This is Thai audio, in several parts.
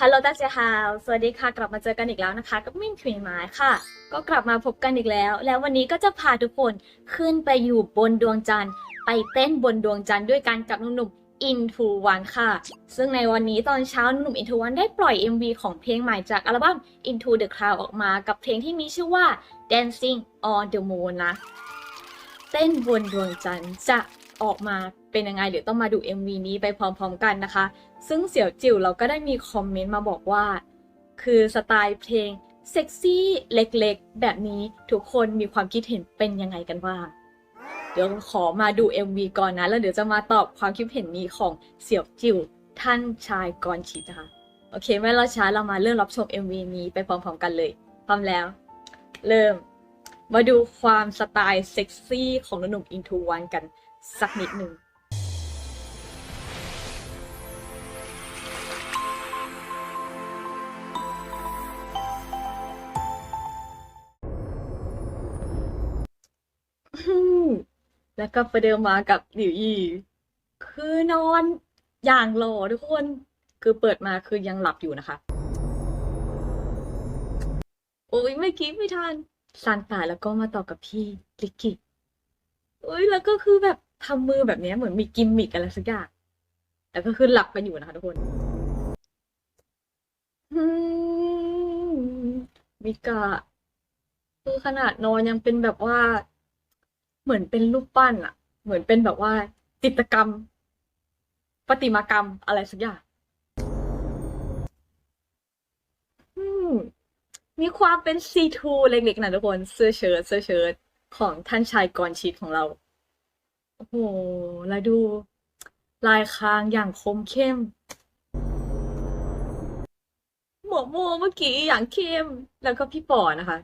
ฮัลโหล大家好สวัสดีค่ะ กลับมาเจอกันอีกแล้วนะคะ กับมิ่งควีนไม้ค่ะ ก็กลับมาพบกันอีกแล้ว แล้ววันนี้ก็จะพาทุกคนขึ้นไปอยู่บนดวงจันทร์ ไปเต้นบนดวงจันทร์ด้วยกันกับหนุ่มๆ Into One ค่ะ ซึ่งในวันนี้ตอนเช้าหนุ่ม Into One ได้ปล่อย MV ของเพลงใหม่จากอัลบั้ม Into the Cloud ออกมากับเพลงที่มีชื่อว่า Dancing on the Moon นะ เต้นบนดวงจันทร์จะออกมา เป็นยังไงเดี๋ยวต้องมาดู MV นี้ไปพร้อมๆกันนะคะ ซึ่งเสี่ยวจิ๋วเราก็ได้มีคอมเมนต์มาบอกว่า คือสไตล์เพลงเซ็กซี่เล็กๆ แบบนี้ทุกคนมีความคิดเห็นเป็นยังไงกันบ้างเดี๋ยวขอมาดู MV ก่อนนะ แล้วเดี๋ยวจะมาตอบความคิดเห็นนี้ของเสี่ยวจิ๋วท่านชายกรชิตนะคะ โอเคไม่รอช้าเรามาเริ่มรับชม MV นี้ไปพร้อมๆกันเลย พร้อมแล้ว เริ่ม มาดูความสไตล์เซ็กซี่ของหนุ่มอินทูวันกันสักนิดหนึ่ง แล้วก็ประเดิมมากับหลิวยี่คือนอนอย่างหล่อทุกคน คือเปิดมาคือยังหลับอยู่นะคะ โอ้ยไม่คิดไม่ทันซานตาแล้วก็มาต่อกับพี่ลิกกี้โอ้ยแล้วก็คือแบบทำมือแบบนี้เหมือนมีกิมมิกอะไรสักอย่างแล้วก็คือหลับกันอยู่นะคะทุกคนมมิกะคือขนาดนอนยังเป็นแบบว่า เหมือนเป็นรูปปั้นอะเหมือนเป็นแบบว่าจิตรกรรมประติมากรรมอะไรสักอย่าง อืม มีความเป็น C2 เล็กๆนะทุกคน เสื้อเชิ้ตเสื้อเชิ้ตของท่านชายกรชิตของเรา โอ้โหแล้วดู ลายคางอย่างคมเข้ม หมวกโมเมื่อกี้อย่างเข้ม แล้วก็พี่ป๋อนะคะ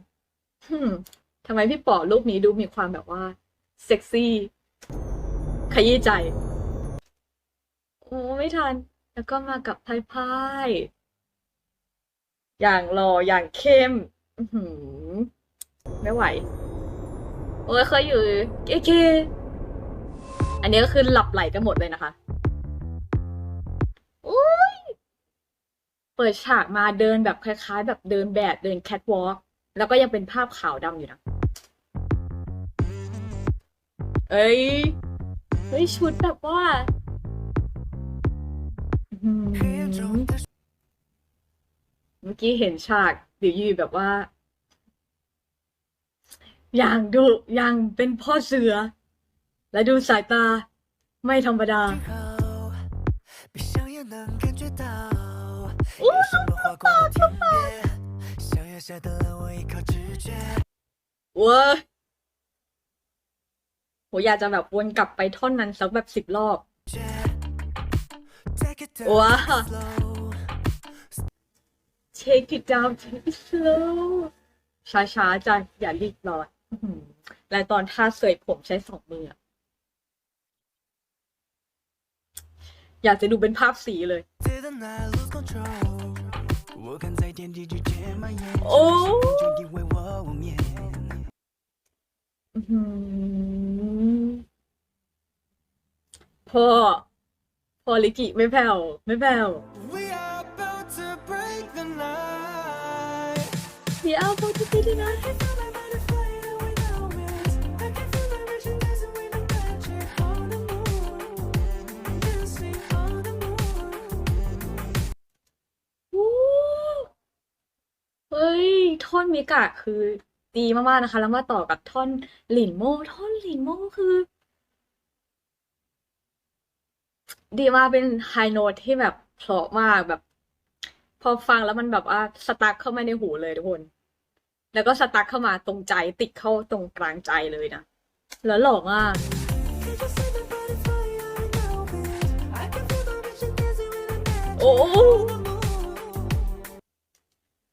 ทำไมพี่ป๋อรูปนี้ดูมีความแบบว่า เซ็กซี่ ขยี้ใจ โอ้ไม่ทัน แล้วก็มากับพายพายอย่างหล่ออย่างเข้มไม่ไหว โอ้ยเคยอยู่เก๊ๆอันนี้ก็คือหลับไหลกันหมดเลยนะคะโอ้ยเปิดฉากมาเดินแบบคล้ายๆ แบบเดินแบบเดินแคทวอล์กแล้วก็ยังเป็นภาพขาวดำอยู่นะ เอ้ย เฮ้ย ชุดแบบว่าเมื่อกี้เห็นฉากดิวยีแบบว่า อย่างดูอย่างเป็นพ่อเสือ และดูสายตาไม่ธรรมดาโอ้สุดปากสุดปากว้า อยากจะแบบวนกลับไปท่อนนั้นสักแบบสิบรอบ Take it down, Wow. take it down take it slow ช้าๆจ้ะอย่ารีบร้อนและตอนท่าเสยผมใช้สองมืออยากจะดูเป็นภาพสีเลย Till the พ่อพ่อลิกิไม่แผ่วไม่แผ่ว We are about to break the night. พี่เอาโปรตุเกสนะ I feel like butterfly without wings. I can feel the vision dancing with the magic on the moon, dancing on the moon. อู้เฮ้ย ท่อนมิกะคือดีมากๆนะคะ แล้วมาต่อกับท่อนหลินโม ท่อนหลินโมคือ ดีมากเป็นไฮโน้ตที่แบบเพราะมากแบบ พอฟังแล้วมันแบบว่าสตั๊กเข้ามาในหูเลยทุกคน แล้วก็สตั๊กเข้ามาตรงใจติดเข้าตรงกลางใจเลยนะ แล้วหล่อมากโอ้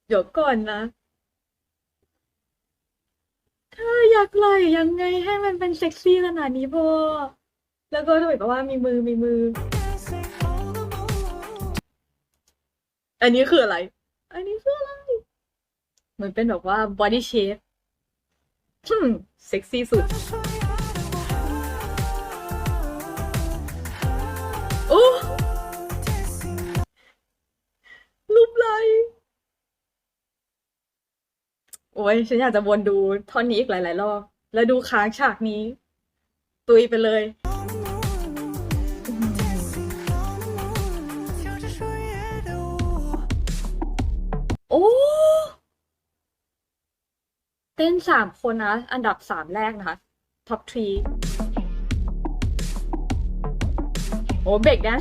เดี๋ยวก่อนนะเธออยากไหลยังไงให้มันเป็นเซ็กซี่ขนาดนี้พอแล้วก็แบบว่ามีมือมีมือ อันนี้คืออะไร อันนี้คืออะไร เหมือนเป็นแบบว่าบอดี้เชฟเซ็กซี่สุด โอ้รูปไร โอ้ยฉันอยากจะวนดูท่อนนี้อีกหลาย ๆ รอบ แล้วดูค้างฉากนี้ ตุยไปเลย โอ้ เต้นสามคนนะ อันดับสามแรกนะคะ ท็อปทรีโอ้เบรกแดน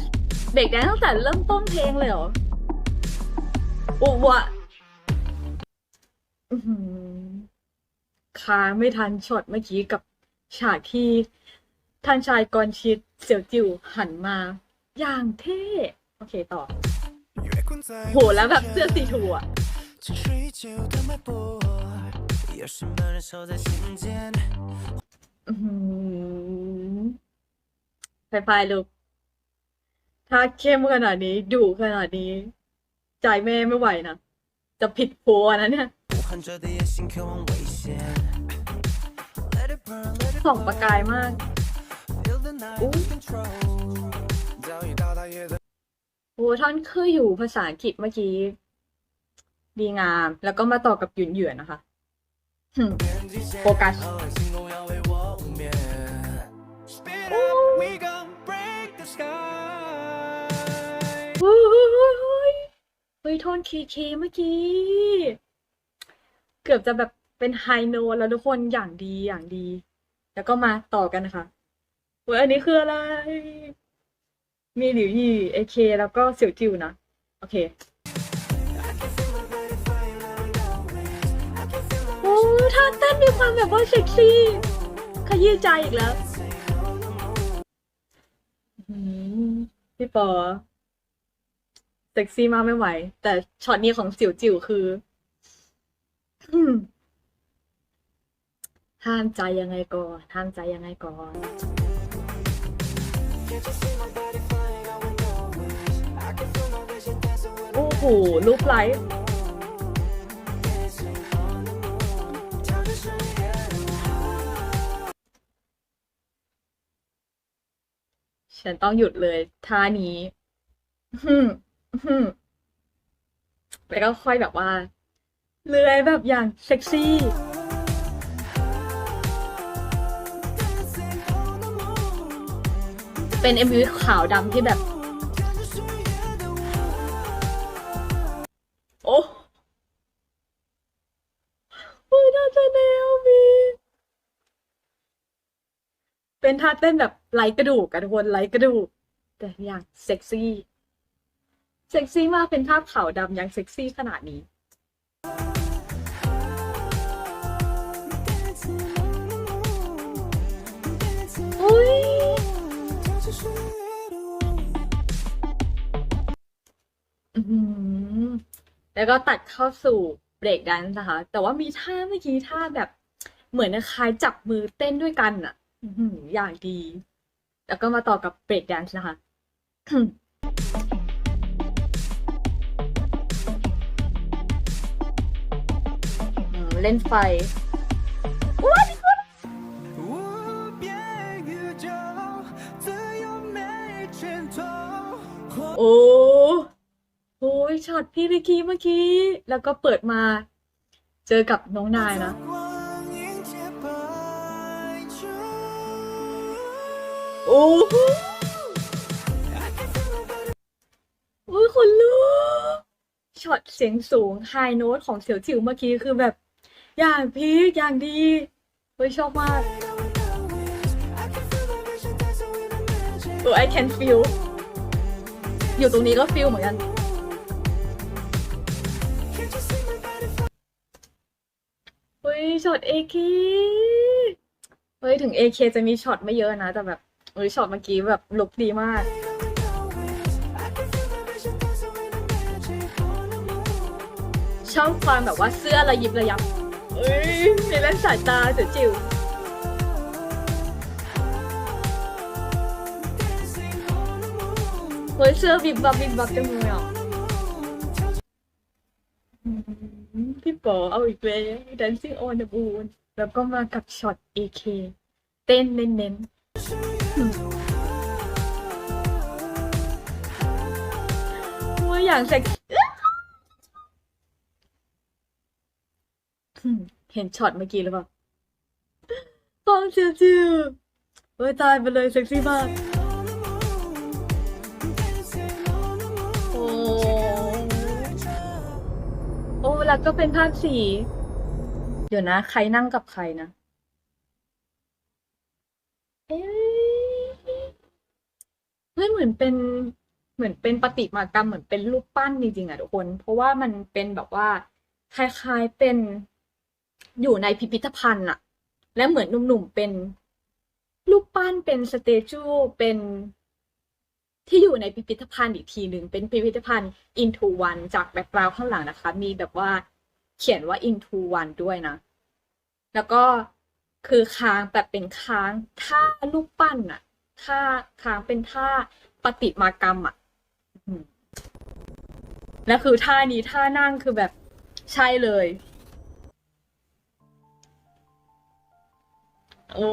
เบรกแดนตั้งแต่เริ่มต้นเพลงเลยเหรอ โอ้วะค้างไม่ทันช็อตเมื่อกี้กับฉากที่ท่านชายกอนชิดเสี่ยวจิ๋วหันมา อย่างเท่ โอเคต่อ โหแล้วแบบเสื้อสีถั่ว 沉睡已久的脉搏，有什么燃烧在心间？ อื้อหือไปไปลูก ถ้าเข้มขนาดนี้ดุขนาดนี้ ใจแม่ไม่ไหวนะ จะผิดโพลนะเนี่ย 呼喊着的野心渴望危险。Let it burn, let it ส่องประกายมาก feel the night lose control。早已到达夜的 โอ้ท่อนคืออยู่ภาษาอังกฤษเมื่อกี้ ดีงาม แล้วก็มาต่อกับหยุ่นหยวนนะคะโฟกัสเฮ้ยโทนคีเคเมื่อกี้ เกือบจะแบบเป็นไฮโนแล้วทุกคนอย่างดีอย่างดี แล้วก็มาต่อกันนะคะเว้ยอันนี้คืออะไร มีหลิวยี่เอเคแล้วก็เสี่ยวจิวนะ โอเคาเต้นมีความแบบว่าเซ็กซี่ขยี้ใจอีกแล้วพี่ปอเซ็กซี่มากไม่ไหว แต่ช็อตนี้ของสิวจิ๋วคือห้ามใจยังไงก่อนห้ามใจยังไงก่อนโอ้โหรูปไลฟ์ ฉันต้องหยุดเลยท่านี้แล้วก็ค่อยแบบว่า เลื้อยแบบอย่างเซ็กซี่เป็น MV ขาวดำที่แบบ เป็นท่าเต้นแบบไร้กระดูกอะทุนไร้กระดูก แต่อย่างเซ็กซี่ เซ็กซี่มากเป็นภาพขาวดำยังเซ็กซี่ขนาดนี้ อุ้ยแล้วก็ตัดเข้าสู่เบรกแดนนะคะ แต่ว่ามีท่าเมื่อกี้ท่าแบบเหมือนคล้ายจับมือเต้นด้วยกันอะ อย่างดี แล้วก็มาต่อกับเบรกแดนซ์นะคะเล่นไฟว้าโอ้โหช็อตพี่วิคีเมื่อกี้ แล้วก็เปิดมา เจอกับน้องนายนะ อ้โหโอ้ยคนลุกช็อตเสียงสูงไฮโน้ตของเสี่ยวจิ๋วเมื่อกี้คือแบบ อย่างพีคอย่างดีเฮ้ยชอบมากโอ้ I can feel อยู่ตรงนี้ก็ feel เหมือนกันเฮ้ยช็อตเอเคเฮ้ยถึงเอเคจะมีช็อตไม่เยอะนะ แต่แบบ เฮ้ยช็อตเมื่อกี้แบบลุกดีมาก ชอบความแบบว่าเสื้อระยิบระยับเอ้ยมีเล่นสายตาเสียวจิ๋วเฮ้ยเสื้อบิบบับบิบบับจังเลยอะพี่ป๋อเอาอีกแล้ว Dancing on the Moon แล้วก็มากับช็อต AK เต้นเน้นๆ อืมว่าอย่างเซ็กเห็นช็อตเมื่อกี้หรือเปล่าฟองจิวจิวเฮ้ยตายไปเลยเซ็กซี่มากโอ้โอ้แล้วก็เป็นภาพสี เดี๋ยวนะ ใครนั่งกับใครนะ เอ๊ะ มือนเป็นเหมือนเป็นประติมากรรมเหมือนเป็นรูปปั้นจริงๆอะทุกคน เพราะว่ามันเป็นแบบว่าคล้ายๆเป็นอยู่ในพิพิธภัณฑ์อะและเหมือนหนุ่มๆเป็นรูปปั้นเป็นสเตจูเป็นที่อยู่ในพิพิธภัณฑ์อีกทีหนึ่งเป็นพิพิธภัณฑ์ into one จากแบ็กกราวข้างหลังนะคะ มีแบบว่าเขียนว่า into one ด้วยนะ แล้วก็คือค้างแบบเป็นค้างท่ารูปปั้นอะ ท่าค้างเป็นท่าปฏิมากรรมอะแล้วคือท่านี้ท่านั่งคือแบบใช่เลย โอ้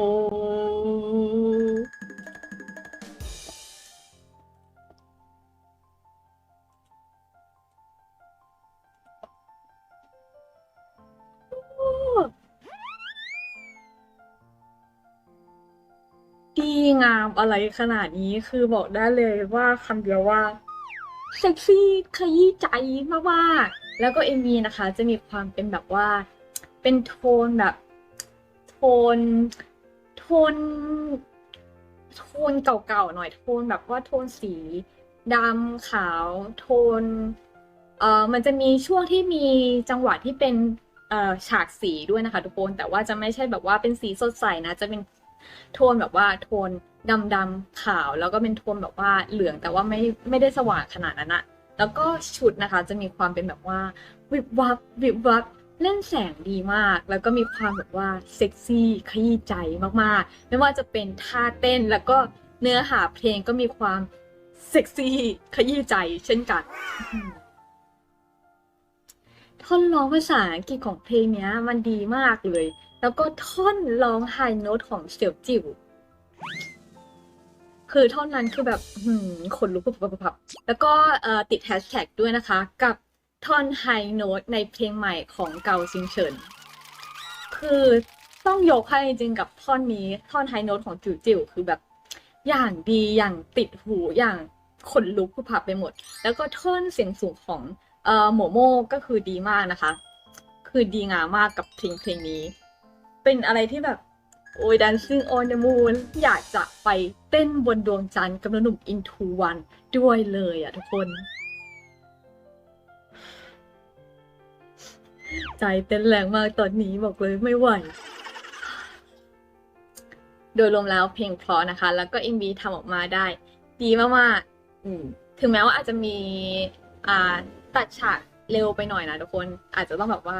งามอะไรขนาดนี้คือบอกได้เลยว่าคำเดียวว่าเซ็กซี่ขยี้ใจมากๆแล้วก็ MV นะคะจะมีความเป็นแบบว่าเป็นโทนแบบโทนโทนโทนเก่าๆหน่อยโทนแบบว่าโทนสีดำขาวโทนเอ่อมันจะมีช่วงที่มีจังหวะที่เป็นเอ่อฉากสีด้วยนะคะทุกคนแต่ว่าจะไม่ใช่แบบว่าเป็นสีสดใสนะ จะเป็น โทนแบบว่าโทนดำดำขาวแล้วก็เป็นโทนแบบว่าเหลืองแต่ว่าไม่ไม่ได้สว่างขนาดนั้นอะแล้วก็ชุดนะคะจะมีความเป็นแบบว่าวิบวับวิบวับเล่นแสงดีมาก แล้วก็มีความแบบว่าเซ็กซี่ขยี้ใจมากๆ ไม่ว่าจะเป็นท่าเต้นแล้วก็เนื้อหาเพลงก็มีความเซ็กซี่ขยี้ใจเช่นกันท่อนร้องภาษาอังกฤษของเพลงเนี้ยมันดีมากเลย แล้วก็ท่อนร้องไฮโน้ตของเสี่ยวจิ๋วคือท่อนนั้นคือแบบหืมขนลุกปับปับแล้วก็ติดแฮชแท็กด้วยนะคะ กับท่อนไฮโน้ตในเพลงใหม่ของเกาซิงเฉิน คือต้องยกให้จริงๆกับท่อนนี้ท่อนไฮโน้ตของจิ๋วจิ๋วคือแบบอย่างดีอย่างติดหูอย่างขนลุกปุบปับไปหมด แล้วก็ท่อนเสียงสูงของเอ่อโมโม่ก็คือดีมากนะคะ คือดีงามมากกับเพลงเพลงนี้ เป็นอะไรที่แบบโอ้ย Dancing on the Moon อยากจะไปเต้นบนดวงจันทร์กับหนุ่ม Into One ด้วยเลยอะทุกคน ใจเต้นแรงมากตอนนี้บอกเลยไม่ไหว โดยรวมแล้วเพลงเพราะนะคะ แล้วก็ MV ทำออกมาได้ ดีมากๆถึงแม้ว่าอาจจะมีอ่าตัดฉากเร็วไปหน่อยนะทุกคน อาจจะต้องแบบว่า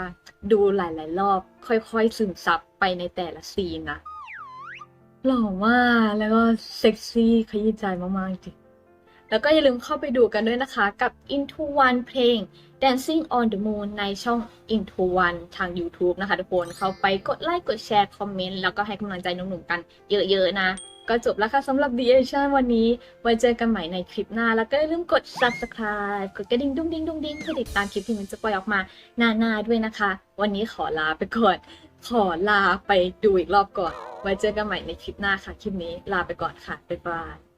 ดูหลาย ๆ รอบ ค่อย ๆ ซึมซับ ไปในแต่ละซีนนะหล่อมากแล้วก็เซ็กซี่ขยี้ใจมากๆจริงแล้วก็อย่าลืมเข้าไปดูกันด้วยนะคะกับ Into One เพลง Dancing on the Moon ในช่อง Into One ทาง YouTube นะคะทุกคนเข้าไปกดไลค์กดแชร์ คอมเมนต์ แล้วก็ให้กำลังใจหนุ่มๆกันเยอะๆนะ ก็จบแล้วค่ะสำหรับ d ีเอชันวันนี้ ไว้เจอกันใหม่ในคลิปหน้า แล้วก็อย่าลืมกด Subscribe กดกระดิ่งดุ้งดิ้งดุ้งดิ้งเพื่อติดตามคลิปที่มันจะปล่อยออกมาหน้าๆด้วยนะคะ วันนี้ขอลาไปก่อน ขอลาไปดูอีกรอบก่อน ไว้เจอกันใหม่ในคลิปหน้าค่ะ คลิปนี้ลาไปก่อนค่ะ บ๊ายบาย